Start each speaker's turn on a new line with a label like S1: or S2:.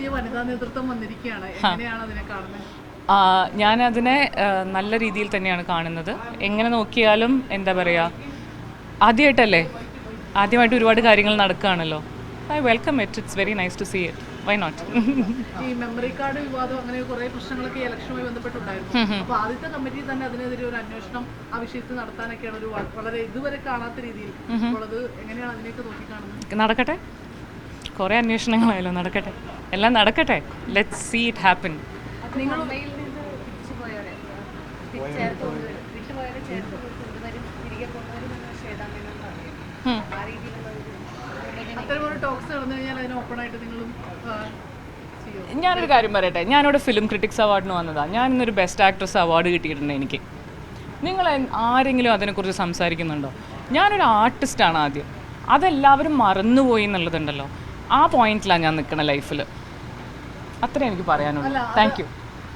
S1: പുതിയ വനിതാ നേതൃത്വം വന്നിരിക്കുകയാണ്. എങ്ങനെയാണ് അതിനെ കാണുന്നത്?
S2: ഞാനതിനെ നല്ല രീതിയിൽ തന്നെയാണ് കാണുന്നത്. എങ്ങനെ നോക്കിയാലും എന്താ പറയുക ആദ്യമായിട്ടല്ലേ ആദ്യമായിട്ട് ഒരുപാട് കാര്യങ്ങൾ നടക്കുകയാണല്ലോ. I welcome it it's very nice to see it why not
S1: ഈ മെമ്മറി കാർഡ് വിവാദം അങ്ങനെ കുറെ പ്രശ്നങ്ങളൊക്കെ ഇലക്ഷനുമായി ബന്ധപ്പെട്ടുണ്ടായിരുന്നു. ആദ്യത്തെ കമ്മിറ്റി തന്നെ അതിനെതിരെ ഒരു അന്വേഷണം ആ വിഷയത്തിൽ നടത്താനൊക്കെയാണ് ഒരു വളരെ ഇതുവരെ കാണാത്ത രീതിയിൽ ഉള്ളത്. എങ്ങനെയാണ് അതിനെയൊക്കെ നോക്കിക്കാണുന്നത്?
S2: നടക്കട്ടെ. കുറേ അന്വേഷണങ്ങളായല്ലോ നടക്കട്ടെ. എല്ലാം നടക്കട്ടെ. ലെറ്റ് സീ ഇറ്റ് ഹാപ്പൻ ഞാനൊരു കാര്യം പറയട്ടെ. ഞാനിവിടെ ഫിലിം ക്രിറ്റിക്സ് അവാർഡിന് വന്നതാണ് ഞാൻ ഇന്നൊരു ബെസ്റ്റ് ആക്ട്രസ് അവാർഡ് കിട്ടിയിട്ടുണ്ട് എനിക്ക്. നിങ്ങൾ ആരെങ്കിലും അതിനെക്കുറിച്ച് സംസാരിക്കുന്നുണ്ടോ? ഞാനൊരു ആർട്ടിസ്റ്റാണ് ആദ്യം. അതെല്ലാവരും മറന്നുപോയി എന്നുള്ളതുണ്ടല്ലോ. ആ പോയിന്റിലാണ് ഞാൻ നിൽക്കുന്ന ലൈഫിൽ അത്രേ എനിക്ക് പറയാനുള്ളൂ. Thank you